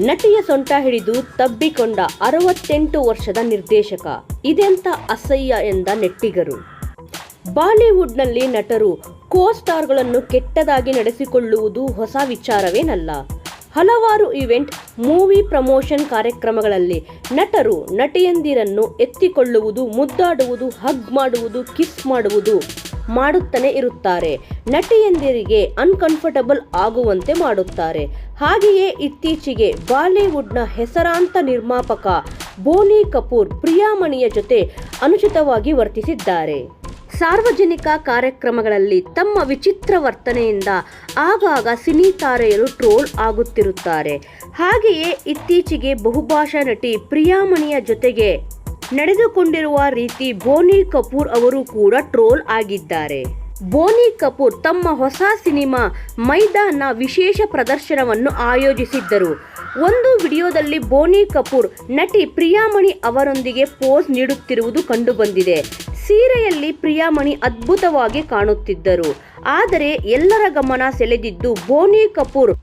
ನಟಿಯ ಸೊಂಟ ಹಿಡಿದು ತಬ್ಬಿಕೊಂಡ ಅರವತ್ತೆಂಟು ವರ್ಷದ ನಿರ್ದೇಶಕ. ಇದೆಂತ ಅಸಹ್ಯ ಎಂದ ನೆಟ್ಟಿಗರು. ಬಾಲಿವುಡ್ನಲ್ಲಿ ನಟರು ಕೋ ಸ್ಟಾರ್ಗಳನ್ನು ಕೆಟ್ಟದಾಗಿ ನಡೆಸಿಕೊಳ್ಳುವುದು ಹೊಸ ವಿಚಾರವೇನಲ್ಲ. ಹಲವಾರು ಇವೆಂಟ್ ಮೂವಿ ಪ್ರಮೋಷನ್ ಕಾರ್ಯಕ್ರಮಗಳಲ್ಲಿ ನಟರು, ನಟಿಯಂದಿರನ್ನು ಎತ್ತಿಕೊಳ್ಳುವುದು, ಮುದ್ದಾಡುವುದು, ಹಗ್ ಮಾಡುವುದು, ಕಿಸ್ ಮಾಡುವುದು. ಮಾಡುತ್ತಲೇ ಇರುತ್ತಾರೆ. ನಟಿಯಂದಿರಿಗೆ ಅನ್ಕಂಫರ್ಟಬಲ್ ಆಗುವಂತೆ ಮಾಡುತ್ತಾರೆ. ಹಾಗೆಯೇ ಇತ್ತೀಚೆಗೆ ಬಾಲಿವುಡ್ನ ಹೆಸರಾಂತ ನಿರ್ಮಾಪಕ ಬೋನಿ ಕಪೂರ್ ಪ್ರಿಯಾಮಣಿಯ ಜೊತೆ ಅನುಚಿತವಾಗಿ ವರ್ತಿಸಿದ್ದಾರೆ. ಸಾರ್ವಜನಿಕ ಕಾರ್ಯಕ್ರಮಗಳಲ್ಲಿ ತಮ್ಮ ವಿಚಿತ್ರ ವರ್ತನೆಯಿಂದ ಆಗಾಗ ಸಿನಿ ತಾರೆಯರು ಟ್ರೋಲ್ ಆಗುತ್ತಿರುತ್ತಾರೆ. ಹಾಗೆಯೇ ಇತ್ತೀಚೆಗೆ ಬಹುಭಾಷಾ ನಟಿ ಪ್ರಿಯಾಮಣಿಯ ಜೊತೆಗೆ ನಡೆದುಕೊಂಡಿರುವ ರೀತಿ ಬೋನಿ ಕಪೂರ್ ಅವರು ಕೂಡ ಟ್ರೋಲ್ ಆಗಿದ್ದಾರೆ. ಬೋನಿ ಕಪೂರ್ ತಮ್ಮ ಹೊಸ ಸಿನಿಮಾ ಮೈದಾನ ವಿಶೇಷ ಪ್ರದರ್ಶನವನ್ನು ಆಯೋಜಿಸಿದ್ದರು. ಒಂದು ವಿಡಿಯೋದಲ್ಲಿ ಬೋನಿ ಕಪೂರ್ ನಟಿ ಪ್ರಿಯಾಮಣಿ ಅವರೊಂದಿಗೆ ಪೋಸ್ ನೀಡುತ್ತಿರುವುದು ಕಂಡುಬಂದಿದೆ. ಸೀರೆಯಲ್ಲಿ ಪ್ರಿಯಾಮಣಿ ಅದ್ಭುತವಾಗಿ ಕಾಣುತ್ತಿದ್ದರು. ಆದರೆ ಎಲ್ಲರ ಗಮನ ಸೆಳೆದಿದ್ದು ಬೋನಿ ಕಪೂರ್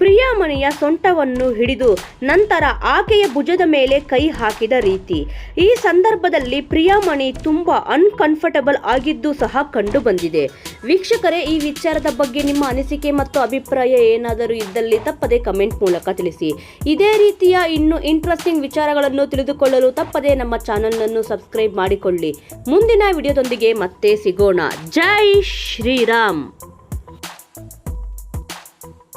ಪ್ರಿಯಾಮಣಿಯ ಸೊಂಟವನ್ನು ಹಿಡಿದು ನಂತರ ಆಕೆಯ ಭುಜದ ಮೇಲೆ ಕೈ ಹಾಕಿದ ರೀತಿ. ಈ ಸಂದರ್ಭದಲ್ಲಿ ಪ್ರಿಯಾಮಣಿ ತುಂಬ ಅನ್ಕಂಫರ್ಟಬಲ್ ಆಗಿದ್ದು ಸಹ ಕಂಡು ಬಂದಿದೆ. ವೀಕ್ಷಕರೇ, ಈ ವಿಚಾರದ ಬಗ್ಗೆ ನಿಮ್ಮ ಅನಿಸಿಕೆ ಮತ್ತು ಅಭಿಪ್ರಾಯ ಏನಾದರೂ ಇದ್ದಲ್ಲಿ ತಪ್ಪದೆ ಕಮೆಂಟ್ ಮೂಲಕ ತಿಳಿಸಿ. ಇದೇ ರೀತಿಯ ಇನ್ನು ಇಂಟ್ರೆಸ್ಟಿಂಗ್ ವಿಚಾರಗಳನ್ನು ತಿಳಿದುಕೊಳ್ಳಲು ತಪ್ಪದೆ ನಮ್ಮ ಚಾನಲನ್ನು ಸಬ್ಸ್ಕ್ರೈಬ್ ಮಾಡಿಕೊಳ್ಳಿ. ಮುಂದಿನ ವಿಡಿಯೋದೊಂದಿಗೆ ಮತ್ತೆ ಸಿಗೋಣ. ಜೈ ಶ್ರೀರಾಮ್!